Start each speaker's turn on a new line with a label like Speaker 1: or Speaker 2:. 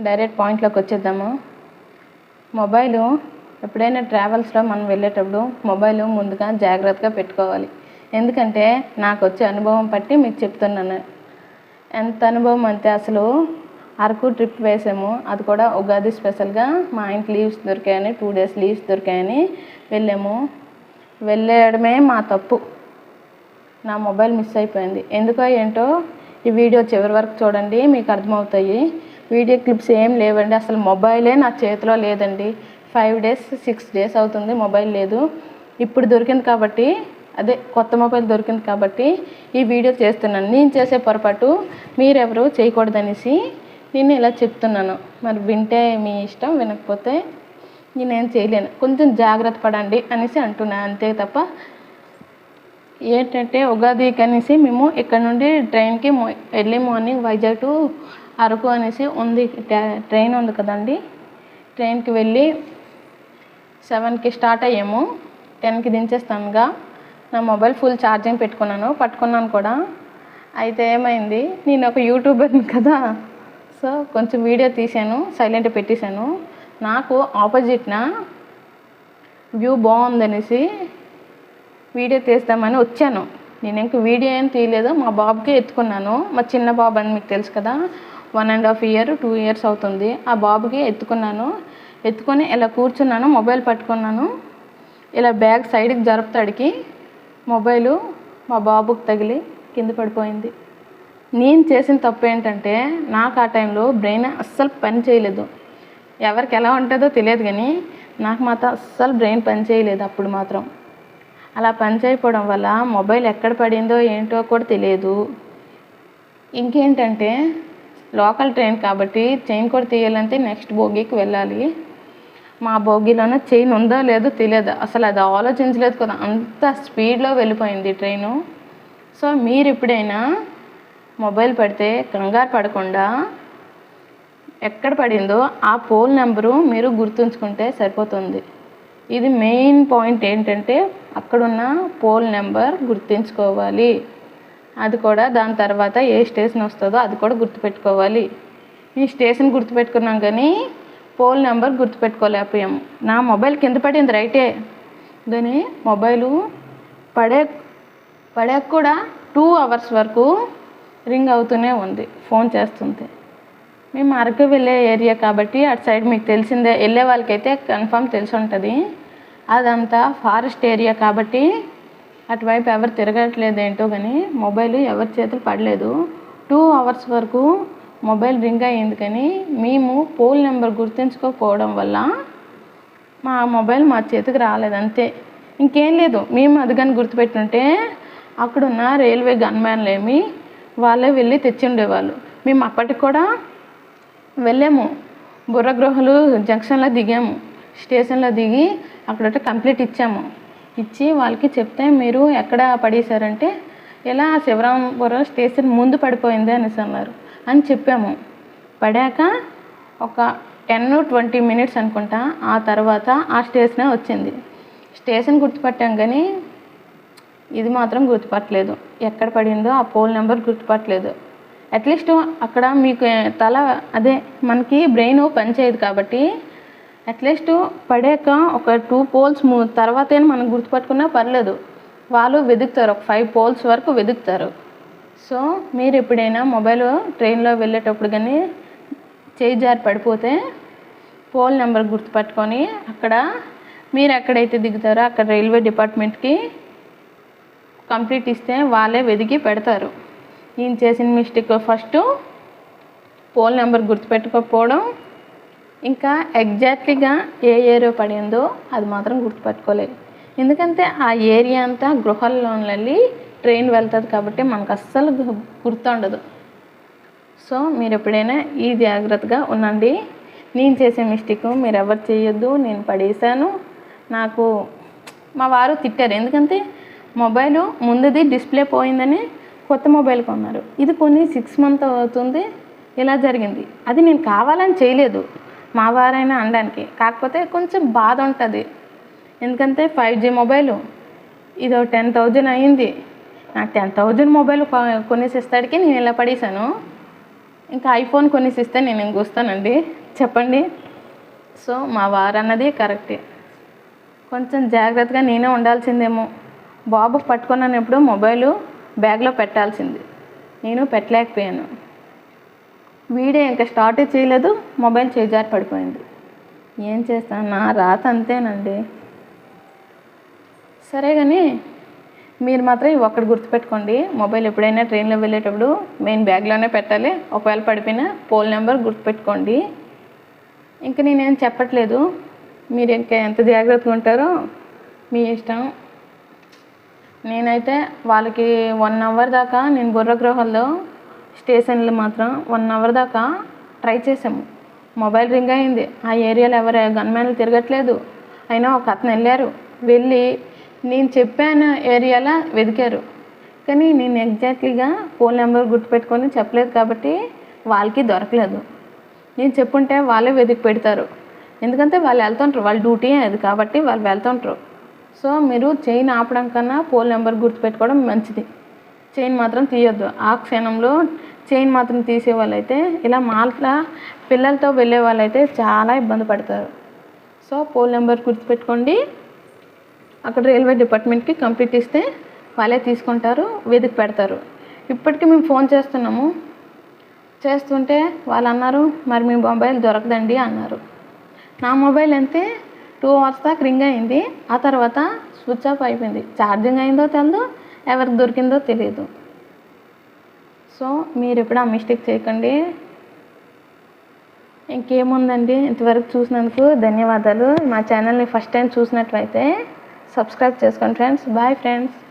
Speaker 1: Direct పాయింట్లోకి వచ్చేద్దాము. Mobile ఎప్పుడైనా ట్రావెల్స్లో మనం వెళ్ళేటప్పుడు మొబైల్ ముందుగా జాగ్రత్తగా పెట్టుకోవాలి. ఎందుకంటే నాకు వచ్చే అనుభవం బట్టి మీకు చెప్తున్నాను. ఎంత అనుభవం అంటే అసలు అరకు ట్రిప్ వేసాము. అది కూడా ఉగాది స్పెషల్గా మా ఇంటి లీవ్స్ దొరికాయని టూ డేస్ లీవ్స్ దొరికాయని వెళ్ళాము. వెళ్ళడమే మా తప్పు. నా మొబైల్ మిస్ అయిపోయింది. ఎందుకో ఏంటో ఈ వీడియో చివరి వరకు చూడండి మీకు అర్థమవుతాయి. వీడియో క్లిప్స్ ఏం లేవండి. అసలు మొబైలే నా చేతిలో లేదండి. ఫైవ్ డేస్ సిక్స్ డేస్ అవుతుంది. మొబైల్ లేదు. ఇప్పుడు దొరికింది కాబట్టి అదే కొత్త మొబైల్ దొరికింది కాబట్టి ఈ వీడియో చేస్తున్నాను. నేను చేసే పొరపాటు మీరెవరు చేయకూడదనేసి నేను ఇలా చెప్తున్నాను. మరి వింటే మీ ఇష్టం వినకపోతే నేనేం చేయలేను. కొంచెం జాగ్రత్త పడండి అనేసి అంటున్నాను అంతే తప్ప ఏంటంటే ఉగాది కనేసి మేము ఇక్కడ నుండి ట్రైన్కి early morning Vizag to Araku అనేసి ఉంది ట్రైన్ ఉంది కదండి. ట్రైన్కి వెళ్ళి సెవెన్కి స్టార్ట్ అయ్యాము. టెన్కి దించేస్తానుగా. నా మొబైల్ ఫుల్ ఛార్జింగ్ పెట్టుకున్నాను పట్టుకున్నాను కూడా. అయితే ఏమైంది నేను ఒక యూట్యూబర్ని కదా. సో కొంచెం వీడియో తీశాను సైలెంట్ పెట్టేశాను. నాకు ఆపోజిట్న వ్యూ బాగుందనేసి వీడియో తీస్తామని వచ్చాను. నేను ఇంక వీడియో ఏం తీయలేదు మా బాబుకే ఎత్తుకున్నాను. మా చిన్న బాబు అని మీకు తెలుసు కదా. One and half year two years అవుతుంది. ఆ బాబుకి ఎత్తుకున్నాను. ఎత్తుకొని ఇలా కూర్చున్నాను మొబైల్ పట్టుకున్నాను. ఇలా బ్యాగ్ సైడ్కి జరుపుతాడికి మొబైలు మా బాబుకి తగిలి కింద పడిపోయింది. నేను చేసిన తప్పు ఏంటంటే నాకు ఆ టైంలో బ్రెయిన్ అస్సలు పని చేయలేదు. ఎవరికి ఎలా ఉంటుందో తెలియదు కానీ నాకు మాత్రం అస్సలు బ్రెయిన్ పని చేయలేదు అప్పుడు మాత్రం. అలా పని చేయకపోవడం వల్ల మొబైల్ ఎక్కడ పడిందో ఏంటో కూడా తెలియదు. ఇంకేంటంటే లోకల్ ట్రైన్ కాబట్టి చైన్ కూడా తీయాలంటే నెక్స్ట్ బోగీకి వెళ్ళాలి. మా బోగీలోనే చైన్ ఉందో లేదో తెలియదు. అసలు అది ఆలోచించలేదు కదా. అంత స్పీడ్లో వెళ్ళిపోయింది ట్రైను. సో మీరు ఎప్పుడైనా మొబైల్ పడితే కంగారు పడకుండా ఎక్కడ పడిందో ఆ పోల్ నెంబరు మీరు గుర్తుంచుకుంటే సరిపోతుంది. ఇది మెయిన్ పాయింట్ ఏంటంటే అక్కడున్న పోల్ నెంబర్ గుర్తుంచుకోవాలి. అది కూడా దాని తర్వాత ఏ స్టేషన్ వస్తుందో అది కూడా గుర్తుపెట్టుకోవాలి. ఈ స్టేషన్ గుర్తుపెట్టుకున్నాం కానీ పోల్ నెంబర్ గుర్తుపెట్టుకోలేకపోయాము నా మొబైల్ కింద పడింది రైటే. దాని మొబైలు పడే పడాక కూడా టూ అవర్స్ వరకు రింగ్ అవుతూనే ఉంది ఫోన్ చేస్తుంది మేము అరకు వెళ్ళే ఏరియా కాబట్టి అటు సైడ్ మీకు తెలిసిందే వెళ్ళే వాళ్ళకైతే కన్ఫామ్ తెలిసి ఉంటుంది. అదంతా ఫారెస్ట్ ఏరియా కాబట్టి అటువైపు ఎవరు తిరగట్లేదు ఏంటో కానీ మొబైల్ ఎవరి చేతులు పడలేదు. టూ అవర్స్ వరకు మొబైల్ రింగ్ అయ్యింది కానీ మేము పోల్ నెంబర్ గుర్తుంచుకోకపోవడం వల్ల మా మొబైల్ మా చేతికి రాలేదు అంతే. ఇంకేం లేదు మేము అది కానీ గుర్తుపెట్టుంటే అక్కడున్న రైల్వే గన్మ్యాన్లేమి వాళ్ళే వెళ్ళి తెచ్చి ఉండేవాళ్ళు మేము అప్పటికి కూడా వెళ్ళాము. బుర్రగృహలు జంక్షన్లో దిగాము. స్టేషన్లో దిగి అక్కడ కంప్లీట్ ఇచ్చాము. ఇచ్చి వాళ్ళకి చెప్తే మీరు ఎక్కడ పడేశారంటే ఇలా శివరాంపురం స్టేషన్ ముందు పడిపోయింది అనేసి అన్నారు. అని చెప్పాము. పడాక ఒక టెన్ ట్వంటీ మినిట్స్ అనుకుంటా ఆ తర్వాత ఆ స్టేషనే వచ్చింది. స్టేషన్ గుర్తుపట్టాం కానీ ఇది మాత్రం గుర్తుపట్టలేదు. ఎక్కడ పడిందో ఆ పోల్ నెంబర్ గుర్తుపట్టలేదు. అట్లీస్ట్ అక్కడ మీకు తల అదే మనకి బ్రెయిన్ పనిచేయదు కాబట్టి అట్లీస్ట్ పడాక ఒక టూ పోల్స్ తర్వాతే మనం గుర్తుపట్టుకున్నా పర్లేదు. వాళ్ళు వెతుకుతారు. ఒక ఫైవ్ పోల్స్ వరకు వెతుకుతారు. సో మీరు ఎప్పుడైనా మొబైల్ ట్రైన్లో వెళ్ళేటప్పుడు కానీ చేయి జారి పడిపోతే పోల్ నెంబర్ గుర్తుపట్టుకొని అక్కడ మీరు ఎక్కడైతే దిగుతారో అక్కడ రైల్వే డిపార్ట్మెంట్కి కంప్లీట్ ఇస్తే వాళ్ళే వెతికి పెడతారు. నేను చేసిన మిస్టేక్ ఫస్ట్ పోల్ నెంబర్ గుర్తుపెట్టుకోకపోవడం ఇంకా ఎగ్జాక్ట్లీగా ఏ ఏరియా పడిందో అది మాత్రం గుర్తుపెట్టుకోలేదు. ఎందుకంటే ఆ ఏరియా అంతా గృహాల్లోకి ట్రైన్ వెళ్తుంది కాబట్టి మనకు అస్సలు గుర్తుండదు. సో మీరు ఎప్పుడైనా ఈ జాగ్రత్తగా ఉండండి. నేను చేసే మిస్టేక్ మీరు ఎవరు చేయొద్దు నేను పడేశాను. నాకు మా వారు తిట్టారు. ఎందుకంటే మొబైల్ ముందుది డిస్ప్లే పోయిందని కొత్త మొబైల్ కొన్నారు. ఇది కొన్ని సిక్స్ మంత్ అవుతుంది ఇలా జరిగింది. అది నేను కావాలని చేయలేదు. మా వారైనా అనడానికి. కాకపోతే కొంచెం బాధ ఉంటుంది. ఎందుకంటే ఫైవ్ జీ మొబైలు ఇది టెన్ థౌజండ్ అయ్యింది నాకు టెన్ థౌజండ్ మొబైల్ కొనేసిస్తాడికి కొనేసి ఇస్తాడికి నేను ఇలా పడేశాను. ఇంకా ఐఫోన్ కొనేసిస్తే నేను ఇంక వస్తానండి. చెప్పండి? సో మా వారు అన్నది కరెక్టే. కొంచెం జాగ్రత్తగా నేనే ఉండాల్సిందేమో. బాబు పట్టుకున్నప్పుడు మొబైల్ బ్యాగ్లో పెట్టాల్సింది. నేను పెట్టలేకపోయాను. వీడియో ఇంకా స్టార్ట్ చేయలేదు మొబైల్ చేజారి పడిపోయింది. ఏం చేస్తాను? నా రాత అంతేనండి. సరే కానీ మీరు మాత్రం ఇవి ఒక్కటి గుర్తుపెట్టుకోండి మొబైల్ ఎప్పుడైనా ట్రైన్లో వెళ్ళేటప్పుడు మెయిన్ బ్యాగ్లోనే పెట్టాలి. ఒకవేళ పడిపోయినా పోల్ నెంబర్ గుర్తుపెట్టుకోండి. ఇంకా నేనేం చెప్పట్లేదు. మీరు ఇంకా ఎంత జాగ్రత్తగా ఉంటారో మీ ఇష్టం. నేనైతే వాళ్ళకి వన్ అవర్ దాకా నేను బుర్ర గృహంలో స్టేషన్లో మాత్రం వన్ అవర్ దాకా ట్రై చేసాము మొబైల్ రింగ్ అయింది. ఆ ఏరియాలో ఎవరు గన్మెన్లు తిరగట్లేదు. అయినా ఒక అతను వెళ్ళారు. వెళ్ళి నేను చెప్పాను ఏరియాలో వెతికారు. కానీ నేను ఎగ్జాక్ట్లీగా ఫోన్ నెంబర్ గుర్తుపెట్టుకొని చెప్పలేదు కాబట్టి వాళ్ళకి దొరకలేదు. నేను చెప్పుంటే వాళ్ళే వెతికి పెడతారు. ఎందుకంటే వాళ్ళు వెళ్తుంటారు. వాళ్ళ డ్యూటీ అది కాబట్టి వాళ్ళు వెళ్తుంటారు. సో మీరు చైన్ ఆపడం కన్నా పోల్ నెంబర్ గుర్తుపెట్టుకోవడం మంచిది. చైన్ మాత్రం తీయొద్దు. ఆ క్షణంలో చైన్ మాత్రం తీసే వాళ్ళైతే ఇలా మాల్ట్లా పిల్లలతో వెళ్ళే వాళ్ళైతే చాలా ఇబ్బంది పడతారు. సో పోల్ నెంబర్ గుర్తుపెట్టుకోండి. అక్కడ రైల్వే డిపార్ట్మెంట్కి కంప్లీట్ ఇస్తే వాళ్ళే తీసుకుంటారు వెతికి పెడతారు. ఇప్పటికీ మేము ఫోన్ చేస్తున్నాము. చేస్తుంటే వాళ్ళు అన్నారు మరి మీ మొబైల్ దొరకదండి అన్నారు. నా మొబైల్ అంతే టూ అవర్స్ దాకా రింగ్ అయింది. ఆ తర్వాత స్విచ్ ఆఫ్ అయిపోయింది. ఛార్జింగ్ అయిందో తెలియదు ఎవరికి దొరికిందో తెలియదు సో మీరు ఎప్పుడు ఆ మిస్టేక్ చేయకండి. ఇంకేముందండి? ఇంతవరకు చూసినందుకు ధన్యవాదాలు. మా ఛానల్ని ఫస్ట్ టైం చూసినట్లయితే సబ్స్క్రైబ్ చేసుకోండి ఫ్రెండ్స్. Bye friends.